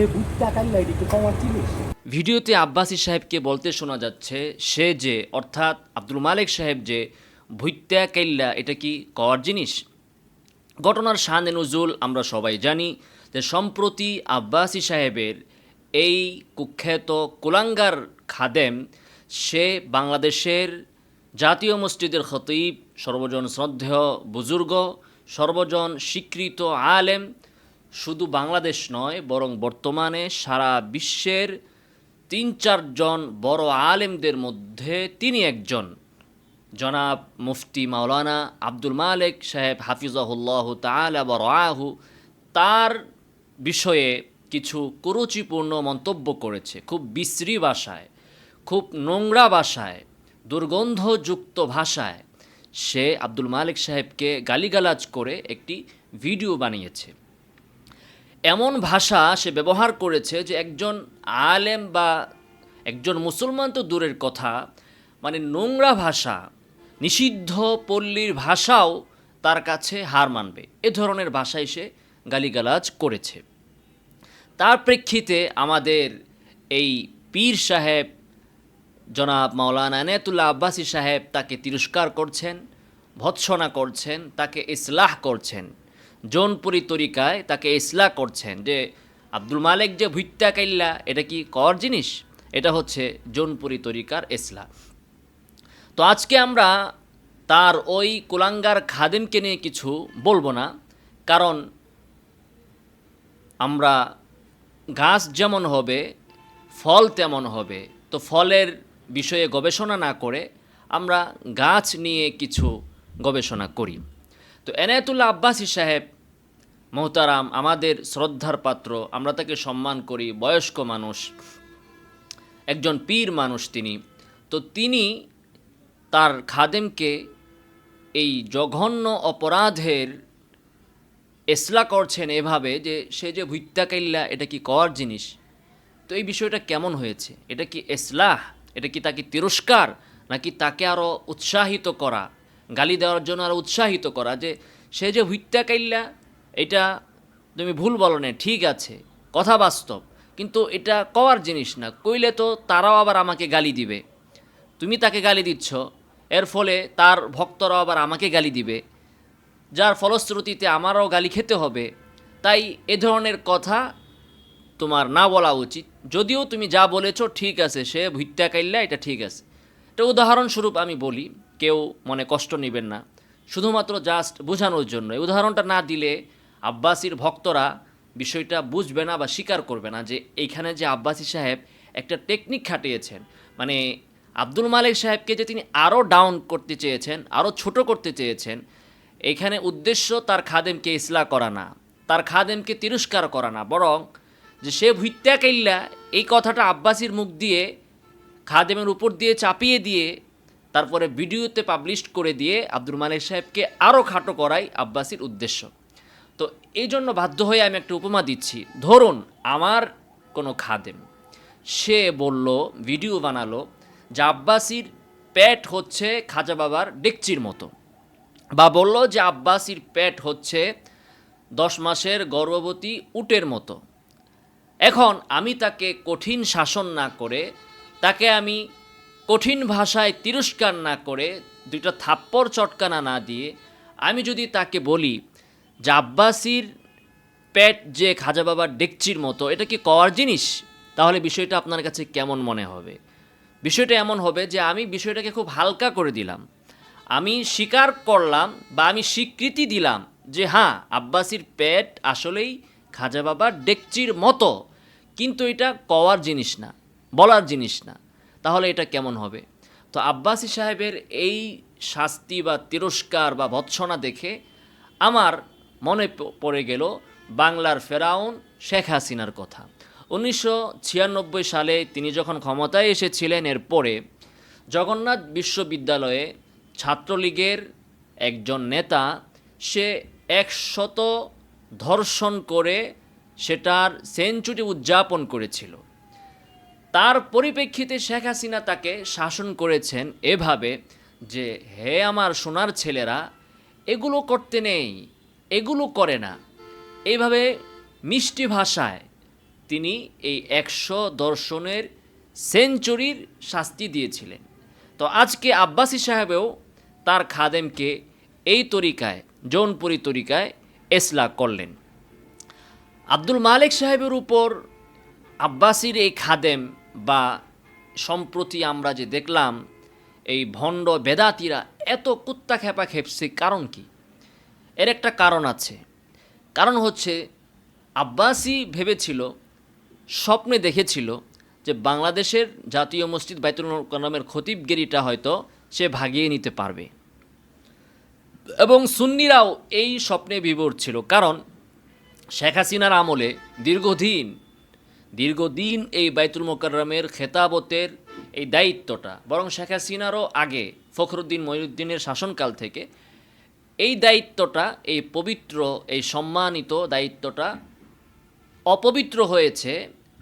সে কাল্লা ভিডিওতে আব্বাসী সাহেবকে বলতে শোনা যাচ্ছে, সে যে, অর্থাৎ আব্দুল মালিক সাহেব যে ভুইত্যা কাইল্লা এটা কি কর জিনিস? ঘটনার শানে নজুল আমরা সবাই জানি যে সম্প্রতি আব্বাসী সাহেবের এই কুখ্যাত কুলাঙ্গার খাদেম, সে বাংলাদেশের জাতীয় মসজিদের খতিব, সর্বজন শ্রদ্ধেয় বুজুর্গ, সর্বজন স্বীকৃত আলেম শুধু বাংলাদেশ নয়, বরং বর্তমানে সারা বিশ্বের তিন চারজন বড় আলেমদের মধ্যে তিনি একজন। জনাব মুফতি মাওলানা আব্দুল মালিক সাহেব হাফিজাহুল্লাহ বরাহু তার বিষয়ে কিছু কুরুচিপূর্ণ মন্তব্য করেছে। খুব বিশ্রী ভাষায়, খুব নোংরা ভাষায়, দুর্গন্ধযুক্ত ভাষায় সে আব্দুল মালিক সাহেবকে গালিগালাজ করে একটি ভিডিও বানিয়েছে। এমন ভাষা সে ব্যবহার করেছে যে একজন আলেম বা একজন মুসলমান তো দূরের কথা মানে নোংরা ভাষা, নিষিদ্ধ পল্লীর ভাষাও তার কাছে হার মানবে। এ ধরনের ভাষায় সে গালিগালাজ করেছে। তার প্রেক্ষিতে আমাদের এই পীর সাহেব, জনাব মাওলানা এনায়তুল্লাহ আব্বাসী সাহেব তাকে তিরস্কার করছেন, ভৎসনা করছেন, তাকে ইসলাহ করছেন। জৌনপুরি তরিকায় তাকে ইসলাহ করছেন যে আব্দুল মালিক যে ভুইত্তা কাইল্লা, এটা কি কর জিনিস? এটা হচ্ছে জৌনপুরি তরিকার ইসলাহ। তো আজকে আমরা তার ওই কুলাঙ্গার খাদেমকে নিয়ে কিছু বলব না, কারণ আমরা গাছ যেমন হবে, ফল তেমন হবে, তো ফলের বিষয়ে গবেষণা না করে আমরা গাছ নিয়ে কিছু গবেষণা করি। তো এনায়েতুল্লাহ আব্বাসী সাহেব, মোহতারাম, আমাদের শ্রদ্ধার পাত্র, আমরা তাকে সম্মান করি, বয়স্ক মানুষ, একজন পীর মানুষ তিনি। তো তিনি তার খাদেমকে এই জঘন্য অপরাধের এসলা করছেন এভাবে যে সে যে ভুত্যাকাইল্লা এটা কি কর জিনিস? তো এই বিষয়টা কেমন হয়েছে? এটা কি এসলাহ? এটা কি তাকে তিরস্কার? নাকি তাকে আরও উৎসাহিত করা? গালি দেওয়ার জন্য আরও উৎসাহিত করা যে, সে যে ভুত্যাকাইল্লা এটা তুমি ভুল বলো না, ঠিক আছে, কথা বাস্তব, কিন্তু এটা কওয়ার জিনিস না। কইলে তো তারাও আবার আমাকে গালি দিবে। তুমি তাকে গালি দিচ্ছ, এর ফলে তার ভক্তরাও আবার আমাকে গালি দিবে। যার ফলশ্রুতিতে আমারও গালি খেতে হবে। তাই এ ধরনের কথা তোমার না বলা উচিত। যদিও তুমি যা বলেছ, ঠিক আছে, সে ভুইত্যা কাইল্লা, এটা ঠিক আছে। এটা উদাহরণস্বরূপ আমি বলি কেউ মনে কষ্ট নেবেন না। শুধুমাত্র জাস্ট বোঝানোর জন্য এই উদাহরণটা না দিলে আব্বাসির ভক্তরা বিষয়টা বুঝবে না বা স্বীকার করবে না যে এইখানে যে আব্বাসি সাহেব একটা টেকনিক খাটিয়েছেন। মানে আব্দুল মালিক সাহেবকে যে তিনি আরও ডাউন করতে চেয়েছেন আরও ছোট করতে চেয়েছেন, এখানে উদ্দেশ্য তার খাদেমকে ইসলা করা না। তার খাদেমকে তিরস্কার করা না। বরং যে সে ভুইত্যা এই কথাটা আব্বাসির মুখ দিয়ে খাদেমের উপর দিয়ে চাপিয়ে দিয়ে তারপরে ভিডিওতে পাবলিশ করে দিয়ে আব্দুল মালিক সাহেবকে আরও খাটো করাই আব্বাসির উদ্দেশ্য। তো এই জন্য বাধ্য হয়ে আমি একটা উপমা দিচ্ছি। ধরুন আমার কোনো খাদেম, সে বলল, ভিডিও বানালো, যে আব্বাসির পেট হচ্ছে খাজা বাবার ডেকচির মতো। বা বলল যে আব্বাসির পেট হচ্ছে দশ মাসের গর্ভবতী উটের মতো। এখন আমি তাকে কঠিন শাসন না করে তাকে আমি কঠিন ভাষায় তিরস্কার না করে দুইটা থাপ্পড় চটকানা না দিয়ে আমি যদি তাকে বলি যে আব্বাসির পেট যে খাজা বাবার ডেকচির মতো, এটা কি কওয়ার জিনিস? তাহলে বিষয়টা আপনার কাছে কেমন মনে হবে? বিষয়টা এমন হবে যে আমি বিষয়টাকে খুব হালকা করে দিলাম। আমি স্বীকার করলাম বা আমি স্বীকৃতি দিলাম যে হ্যাঁ আব্বাসির পেট আসলেই খাজা বাবার ডেকচির মতো, কিন্তু এটা কওয়ার জিনিস না, বলার জিনিস না। তাহলে এটা কেমন হবে? তো আব্বাসি সাহেবের এই শাস্তি বা তিরস্কার বা ভৎসনা দেখে আমার মনে পড়ে গেল বাংলার ফেরাউন শেখ হাসিনার কথা। উনিশশো ছিয়ানব্বই সালে তিনি যখন ক্ষমতায় এসেছিলেন, এরপরে জগন্নাথ বিশ্ববিদ্যালয়ে ছাত্রলীগের একজন নেতা, সে একশত ধর্ষণ করে সেটার সেঞ্চুরি উদযাপন করেছিল। তার পরিপ্রেক্ষিতে শেখ হাসিনা তাকে শাসন করেছেন এভাবে যে, হে আমার সোনার ছেলেরা, এগুলো করতে নেই, এগুলো করে না। এইভাবে মিষ্টি ভাষায় তিনি এই একশো দর্শনের সেঞ্চুরির শাস্তি দিয়েছিলেন। তো আজকে আব্বাসী সাহেবেও তার খাদেমকে এই তরিকায়, জৌনপুরি তরিকায় এসলা করলেন। আব্দুল মালিক সাহেবের উপর আব্বাসির এই খাদেম বা সম্প্রতি আমরা যে দেখলাম, এই ভণ্ড বেদাতিরা এত কুত্তা খেপা খেপছে, কারণ কি? এর একটা কারণ আছে। কারণ হচ্ছে, আব্বাসি ভেবেছিল, স্বপ্নে দেখেছিল যে বাংলাদেশের জাতীয় মসজিদ বাইতুল কালামের খতিবগিরিটা হয়তো সে ভাগিয়ে নিতে পারবে। এবং সুন্নিরাও এই স্বপ্নে বিভোর ছিল। কারণ শেখ হাসিনার আমলে দীর্ঘদিন দীর্ঘদিন এই বাইতুল মোকাররমের খেতাবতের এই দায়িত্বটা, বরং শেখ হাসিনারও আগে ফখরুদ্দিন মহিউদ্দিনের শাসনকাল থেকে এই দায়িত্বটা, এই পবিত্র, এই সম্মানিত দায়িত্বটা অপবিত্র হয়েছে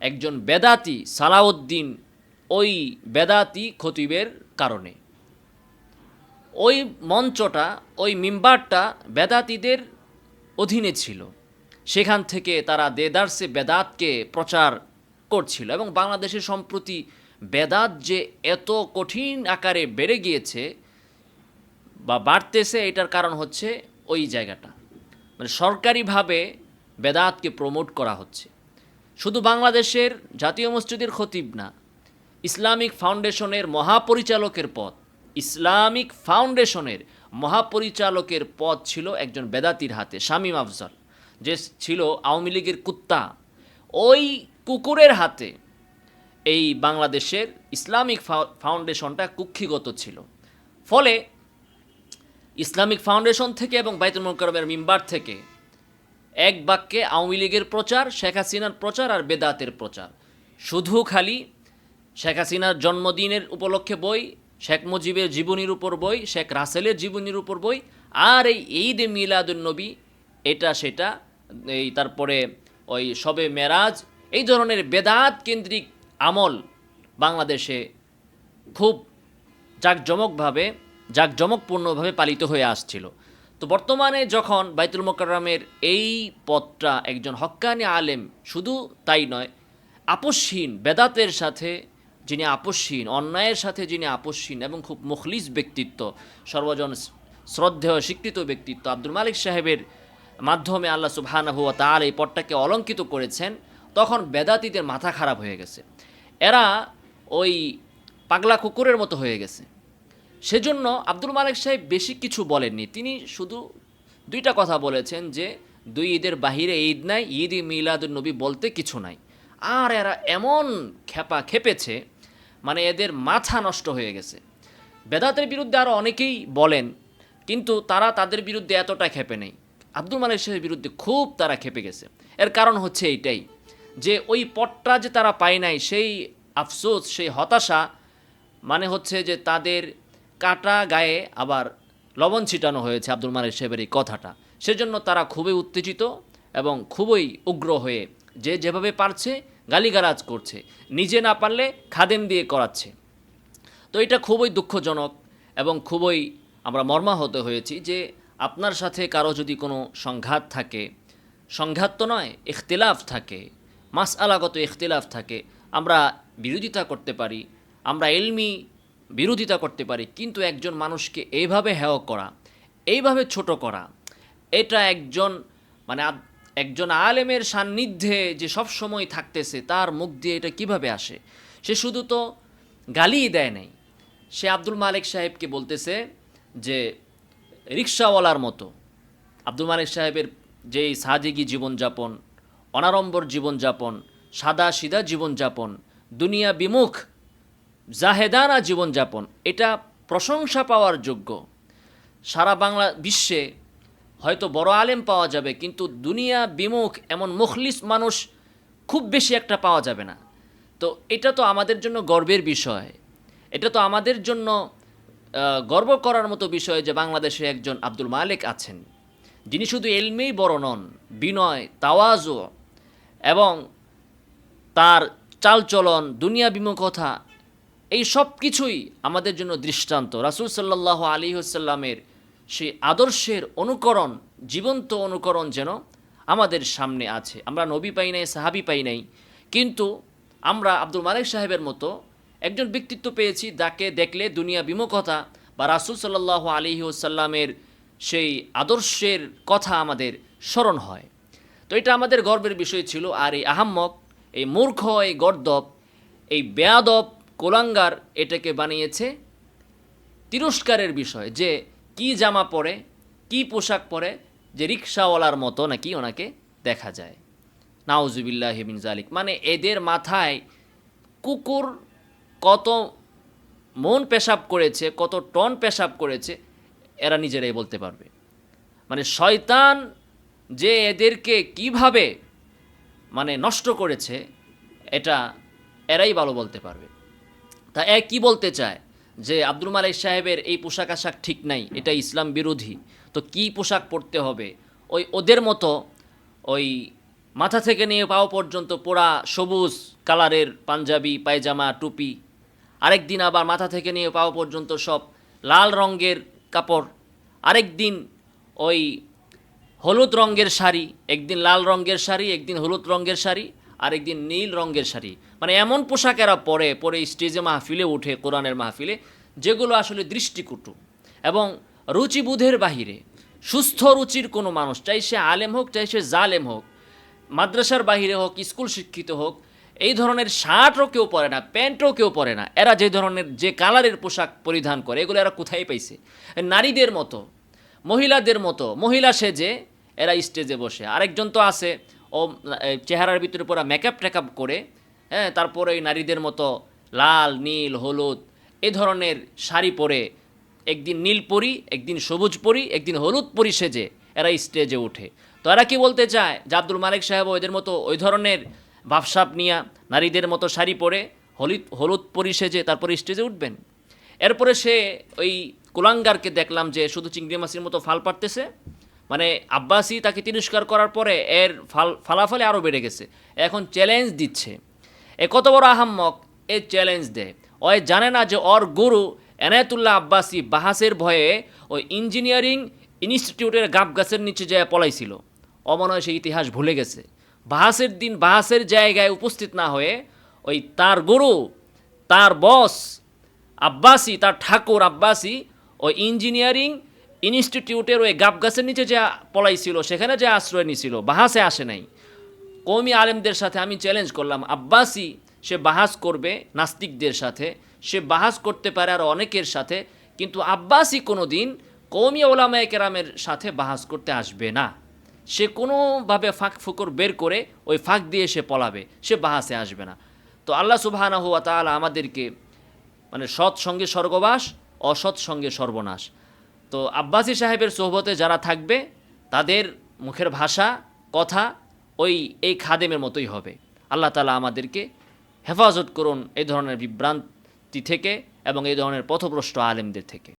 একজন বেদাতি সালাউদ্দিন ওই বেদাতি খতিবের কারণে। ওই মঞ্চটা, ওই মিম্বারটা বেদাতিদের অধীনে ছিল। সেখান থেকে তারা দেদার্সে বেদাতকে প্রচার করছিল এবং বাংলাদেশের সম্প্রতি বেদাত যে এত কঠিন আকারে বেড়ে গিয়েছে বা বাড়তেছে, এটার কারণ হচ্ছে ওই জায়গাটা। মানে সরকারিভাবে বেদাতকে প্রমোট করা হচ্ছে। শুধু বাংলাদেশের জাতীয় মসজিদের খতিব না, ইসলামিক ফাউন্ডেশনের মহাপরিচালকের পদ, ইসলামিক ফাউন্ডেশনের মহাপরিচালকের পদ ছিল একজন বেদাতির হাতে, শামীম আফজল। যে ছিল আওয়ামী লীগের কুত্তা, ওই কুকুরের হাতে এই বাংলাদেশের ইসলামিক ফাউন্ডেশনটা কুক্ষিগত ছিল। ফলে ইসলামিক ফাউন্ডেশন থেকে এবং বাইতুল মোকারমের মিম্বার থেকে এক বাক্যে আওয়ামী লীগের প্রচার, শেখ হাসিনার প্রচার আর বেদাতের প্রচার। শুধু খালি শেখ হাসিনার জন্মদিনের উপলক্ষে বই, শেখ মুজিবের জীবনীর উপর বই, শেখ রাসেলের জীবনীর উপর বই, আর এই ঈদ মিলাদুন্নবী এটা সেটা এই তারপরে ওই সবে মেরাজ, এই ধরনের বেদাত কেন্দ্রিক আমল বাংলাদেশে খুব জাঁকজমকভাবে, জাঁকজমকপূর্ণভাবে পালিত হয়ে আসছিল। তো বর্তমানে যখন বাইতুল মোকাররমের এই পদটা একজন হক্কানি আলেম শুধু তাই নয় আপসহীন বেদাতের সাথে যিনি আপসহীন অন্যায়ের সাথে যিনি আপসহীন এবং খুব মুখলিস ব্যক্তিত্ব, সর্বজন শ্রদ্ধেয়, স্বীকৃত ব্যক্তিত্ব আব্দুল মালিক সাহেবের মাধ্যমে আল্লাহ সুবহানাহু ওয়া তাআলা এই পদটাকে অলঙ্কিত করেছেন, তখন বেদাতিদের মাথা খারাপ হয়ে গেছে। এরা ওই পাগলা কুকুরের মতো হয়ে গেছে। সেজন্য আব্দুল মালিক সাহেব বেশি কিছু বলেননি। তিনি শুধু দুইটা কথা বলেছেন যে, দুই ঈদের বাহিরে ঈদ নাই, ঈদ ই মিলাদুল নবী বলতে কিছু নাই। আর এরা এমন খেপা খেপেছে মানে এদের মাথা নষ্ট হয়ে গেছে। বেদাতের বিরুদ্ধে আরও অনেকেই বলেন, কিন্তু তারা তাদের বিরুদ্ধে এতটা খেপে নেই। আব্দুল মালিক সাহেবের বিরুদ্ধে খুব তারা খেপে গেছে। এর কারণ হচ্ছে এইটাই যে ওই পটটা যে তারা পায় নাই, সেই আফসোস, সেই হতাশা মানে হচ্ছে যে তাদের কাটা গায়ে আবার লবণ ছিটানো হয়েছে আব্দুল মালিক সাহেবের এই কথাটা। সেজন্য তারা খুবই উত্তেজিত এবং খুবই উগ্র হয়ে যে যেভাবে পারছে গালিগালাজ করছে। নিজে না পারলে খাদেম দিয়ে করাচ্ছে। তো এটা খুবই দুঃখজনক এবং খুবই আমরা মর্মাহত হয়েছি যে আপনার সাথে কারও যদি কোনো সংঘাত থাকে, সংঘাত তো নয়, ইখতিলাফ থাকে মাস আলাগত ইখতিলাফ থাকে, আমরা বিরোধিতা করতে পারি, আমরা এলমি বিরোধিতা করতে পারি, কিন্তু একজন মানুষকে এইভাবে হেয় করা, এইভাবে ছোট করা, এটা একজন মানে একজন আলেমের সান্নিধ্যে যে সব সময় থাকতেছে, তার মুখ দিয়ে এটা কীভাবে আসে? সে শুধু তো গালিই দেয় নাই। সে আব্দুল মালিক সাহেবকে বলতেছে যে রিক্সাওয়ালার মতো। আব্দুল মালিক সাহেবের যেই সাদিগি জীবনযাপন, অনাড়ম্বর জীবনযাপন সাদা সিধা জীবনযাপন, দুনিয়া বিমুখ, জাহেদানা জীবনযাপন, এটা প্রশংসা পাওয়ার যোগ্য। সারা বাংলা বিশ্বে হয়তো বড় আলেম পাওয়া যাবে, কিন্তু দুনিয়া বিমুখ এমন মুখলিস মানুষ খুব বেশি একটা পাওয়া যাবে না। তো এটা তো আমাদের জন্য গর্বের বিষয়। এটা তো আমাদের জন্য গর্ব করার মতো বিষয় যে বাংলাদেশে একজন আব্দুল মালিক আছেন। যিনি শুধু এলমেই বড় নন, বিনয় তাওয়াজু এবং তার চালচলন, দুনিয়া বিমুখতা, এই সব কিছুই আমাদের জন্য দৃষ্টান্ত। রাসুল সাল্লাহ আলী সাল্লামের সেই আদর্শের অনুকরণ, জীবন্ত অনুকরণ যেন আমাদের সামনে আছে। আমরা নবী পাই নাই, সাহাবি পাই নাই, কিন্তু আমরা আব্দুল মালিক সাহেবের মতো একজন ব্যক্তিত্ব পেয়েছি, যাকে দেখলে দুনিয়া বিমুখতা বা রাসুল সাল্লাহ আলী ওসাল্লামের সেই আদর্শের কথা আমাদের স্মরণ হয়। তো এটা আমাদের গর্বের বিষয় ছিল, আর এই আহাম্মক, এই মূর্খ, এই গর্দব, এই বেয়াদব কোলাঙ্গার এটাকে বানিয়েছে তিরস্কারের বিষয়, যে কি জামা পরে, কি পোশাক পরে, যে রিক্সাওয়ালার মতো নাকি ওনাকে দেখা যায়। নাউজুবিল্লাহ মিন জালিক মানে এদের মাথায় কুকুর মন পেশাব করেছে, কত টন পেশাব করেছে, এরা নিজেরাই বলতে পারবে। মানে শয়তান যে এদেরকে কীভাবে মানে নষ্ট করেছে, এটা এরাই ভালো বলতে পারবে। তা এ কি বলতে চায়? যে আব্দুল মালিক সাহেবের এই পোশাক আশাক ঠিক নাই, এটা ইসলাম বিরোধী, তো কি পোশাক পরতে হবে? ওই ওদের মতো ওই মাথা থেকে নিয়ে পাও পর্যন্ত পোড়া সবুজ কালারের পাঞ্জাবি, পায়জামা, টুপি আরেক দিন আবার মাথা থেকে নিয়ে পাও পর্যন্ত সব লাল রঙের কাপড়। আরেক দিন ওই হলুদ রঙের শাড়ি, একদিন লাল রঙের শাড়ি, একদিন হলুদ রঙের শাড়ি আর একদিন নীল রঙের শাড়ি। মানে এমন পোশাক এরা পরে পরে স্টেজে মাহফিলে উঠে কোরআনের মাহফিলে, যেগুলো আসলে দৃষ্টিকটু। এবং রুচিবোধের বাহিরে, সুস্থ রুচির কোনো মানুষ, চাই সে আলেম হোক, চাই সে জালেম হোক, মাদ্রাসার বাহিরে হোক, স্কুল শিক্ষিত হোক এই ধরনের শার্টও কেউ পরে না, প্যান্টও কেউ পরে না। এরা যে ধরনের, যে কালারের পোশাক পরিধান করে, এগুলো এরা কোথায় পাইছে? নারীদের মতো, মহিলাদের মতো, মহিলা সেজে এরা স্টেজে বসে। আরেকজন তো আছে, ও চেহারার ভিতরে পুরো মেকআপ টেকআপ করে হ্যাঁ তারপরে ওই নারীদের মতো লাল, নীল, হলুদ, এ ধরনের শাড়ি পরে, একদিন নীল পরি, একদিন সবুজ পরি, একদিন হলুদ পরি সেজে এরা স্টেজে ওঠে। তো এরা কি বলতে চায়? যে আব্দুল মালিক সাহেব ওদের মতো ওই ধরনের ভাবসাপ নিয়া নারীদের মতো শাড়ি পরে হলুদ হলুদ পরি সেজে তারপরে স্টেজে উঠবেন। এরপরে সে ওই কুলাঙ্গারকে দেখলাম যে শুধু চিংড়ি মাছের মতো ফাল পারতেছে মানে আব্বাসি তাকে তিরস্কার করার পরে এর ফাল, ফালাফলে আরও বেড়ে গেছে। এখন চ্যালেঞ্জ দিচ্ছে। এ কত বড় আহাম্মক, এ চ্যালেঞ্জ দেয়। ও জানে না যে ওর গুরু এনায়তুল্লাহ আব্বাসি বাহাসের ভয়ে ওই ইঞ্জিনিয়ারিং ইনস্টিটিউটের গাব গাছের নিচে যায় পলাইছিল। অমনয় সে ইতিহাস ভুলে গেছে। বাহাসের দিন বাহাসের জায়গায় উপস্থিত না হয়ে ওই তার গুরু, তার বস, আব্বাসি, তার ঠাকুর আব্বাসি ওই ইঞ্জিনিয়ারিং ইনস্টিটিউটের ওই গাব গাছের নিচে যে পলাইছিল, সেখানে যে আশ্রয় নিছিল, বাহাসে আসে নাই। কৌমি আলেমদের সাথে আমি চ্যালেঞ্জ করলাম, আব্বাসি, সে বাহাস করবে নাস্তিকদের সাথে, সে বাহাস করতে পারে আর অনেকের সাথে, কিন্তু আব্বাসি কোনো দিন কৌমি ওলামায় কেরামের সাথে বাহাস করতে আসবে না। সে কোনোভাবে ফাঁক ফুকর বের করে ওই ফাঁক দিয়ে সে পলাবে, সে বাহাসে আসবে না। তো আল্লাহ সুবাহানা হুয়া তাআলা আমাদেরকে মানে সৎ সঙ্গে স্বর্গবাস, অসৎ সঙ্গে সর্বনাশ। তো আব্বাসি সাহেবের সোহবতে যারা থাকবে, তাদের মুখের ভাষা, কথা ওই, এই খাদেমের মতোই হবে। আল্লাহ তালা আমাদেরকে হেফাজত করুন এই ধরনের বিভ্রান্তি থেকে এবং এই ধরনের পথভ্রষ্ট আলেমদের থেকে।